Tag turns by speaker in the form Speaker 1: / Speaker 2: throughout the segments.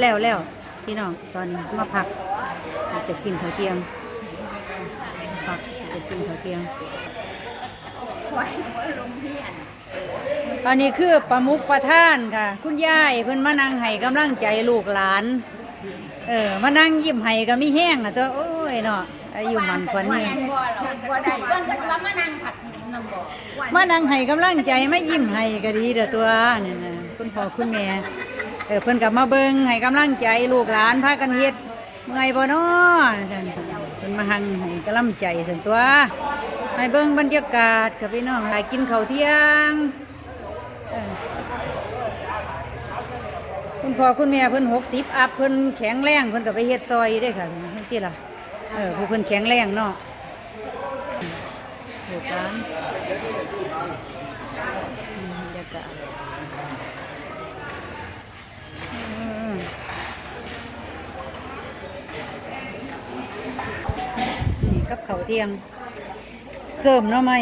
Speaker 1: แล้วแล้วพี่น้องตอนนี้มาพักจะกินข้าวเที่ยงพักจะกินข้าวเที่ยงอันนี้คือประมุขประท่านค่ะ คุณยายเพิ่นมานั่งให้กำลังใจลูกหลาน เออมานั่งยิ้มให้ก็มีแห้งนะตัวโอ้ยเนาะอายุมันกว่านี้
Speaker 2: บ่ได้เพิ่นก็สิว่ามานั่งถักกินน้ำบ่ว่า
Speaker 1: มานั่งให้กำลังใจไมายิ้มให้ก็ดีเด้อตัวนี่นะคุณพ่อคุณแม่เออเพิ่นกลับมาเบิ่งให้กำลังใจลูกหลานพากันเฮ็ดเมื่อยบ่น้องเพิ่นมาหังให้กำลังใจซั่นตัวให้เบิ่งบรรยากาศกับพี่น้องให้กินข้าวเที่ยงคุณพ่อคุณแม่เพิ่น60อัพเพิ่นแข็งแรงเพิ่นก็ไปเฮ็ดซอยได้ค่ะเฮ็ดที่ล่ะเออผู้เพิ่นแข็งแรงเนาะ ลูกหลานบรรยากาศนี่กับเขาเทียง เสริมหน่อไหม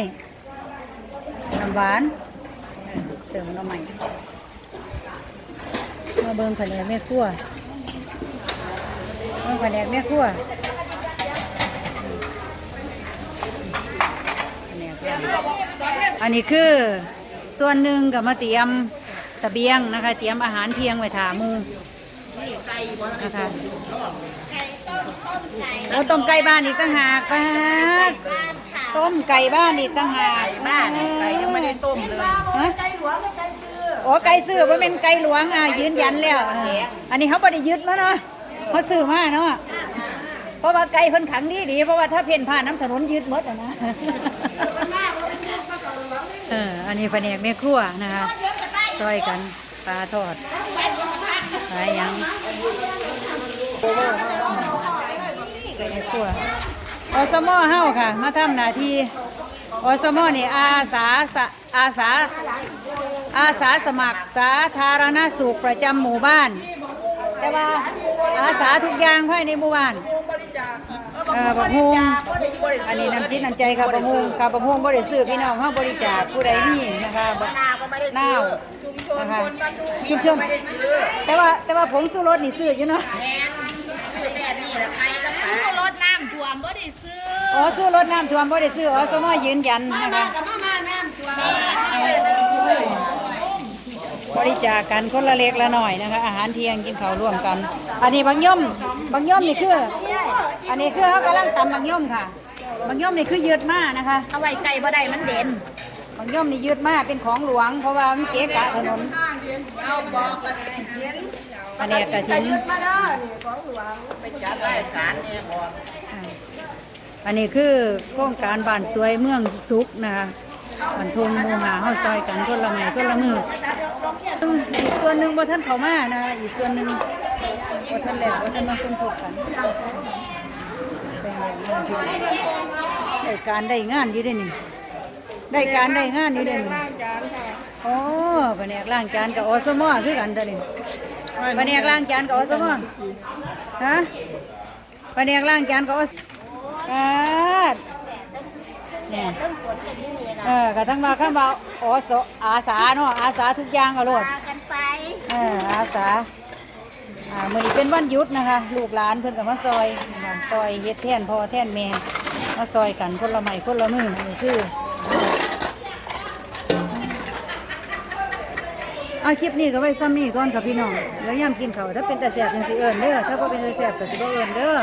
Speaker 1: น้ำหวาน เสริมหน่อไหมมาเบิ่งแผนกแม่ครัวเบิ่งแผนกแม่ครัวแผนกย่าง อันนี้คือส่วนหนึ่งกับมาเตรียมเสบียงนะคะ เตรียมอาหารเที่ยงไว้ถาหมูนะคะแล้วต้มไก่บ้านอีกตั้งหากป้าดต้มไก่บ้านอีกตั้งหากบ้านไก่ยังไม่ได้ต้มเลยฮะโอ้ไก่ซื้อว่าเป็นไก่หลวงอะยืนยันแล้วเอออันนี้เขาไม่ได้ยึดมาเนาะเขาซื้อมาเนาะเพราะว่าไก่เพิ่นขังดีดีเพราะว่าถ้าเพ่นผ่านน้ำถนนยึดหมดอะนะเอันนี้แผนกแม่ครัวนะคะซอยกันปลาทอดปลายยังแม่ครัวอสมอเฮาค่ะ มาทำหน้าที่อสมอนี่อาสาอาสาอาสาสมัครสาธารณสุขประจำหมู่บ้าน แต่ว่าอาสาทุกอย่างภายในหมู่บ้าน เออบักฮุงอันนี้น้ำจิตน้ำใจค่ะบักฮุงค่ะบักฮุงบริซื้อพี่น้องเขาบริจาคผู้ใดมีนะคะบัก
Speaker 2: นาก็ไม่ได้
Speaker 1: นาวนะคะชุมชนแต่ว่าแต่ว่าผงสู้รสนี่ซื้ออยู่เนาะ
Speaker 2: แม่นคือแต่นี่แหละไก่กับปลารถน้ำท่วมบ่ได้ซื้อ
Speaker 1: อ๋อสู้รสน้ำท่วมบ่ได้ซื้ออ๋อสมอยืนยันนะคะบริจาคกันคนละเล็กละหน่อยนะคะอาหารเที่ยงกินข้าวร่วมกัน อันนี้บางย่อมบางย่อมนี่คือ อันนี้คือเขากำลังตำบางย่อมค่ะบางย่อมนี่คือยืดมานะคะ
Speaker 2: เอาไว้ไก่บ่ได้มันเด่น
Speaker 1: บางย่อมนี่ยืดมาเป็นของหลวง เพราะว่ามันเกะกะถนนอันนี้กระถิน
Speaker 2: ไปจัดรายการเนี่ยบอก
Speaker 1: อ่าอันนี้คือโครงการบ้านสวยเมืองสุขนะคะบันทงหมูหาเฮาซอยกันคนละไม้คนละมืออีกส่วนหนึ่งบ่ท่านเข้ามานะคะอีกส่วนหนึ่งบ่ท่านแล้วบ่ท่านมาสมทบกัน ได้การได้งานอยู่เด้นี่ได้การได้งานอยู่เด้นี่โอ้แผนกล้างจานกับอสมอคือกันตัวนี้แผนกล้างจานกับอสมอฮะแผนกล้างจานกับอสอาดเนี่ยเออกระทั่งมาข้ามาโอสอาสาเนาะอาสาทุกอย่างก็โลด
Speaker 2: พากันไป
Speaker 1: เอออาสา อ่ามื้อนี้เป็นวันหยุดนะคะ ลูกหลานเพิ่นกับมาซอยนะคะซอยเฮ็ดแท่นพ่อแท่นแม่มาซอยกันคนละไม้คนละมือนี่คือเอาคลิปนี้ก็ไว้ซ้ำนี่ก่อนค่ะพี่น้องแล้วย่ำกินเขาวถ้าเป็นแต่แสบจังสิเอิ้นเด้อถ้าบ่เป็นแต่แสบก็สิบ่เอิ้นเด้อ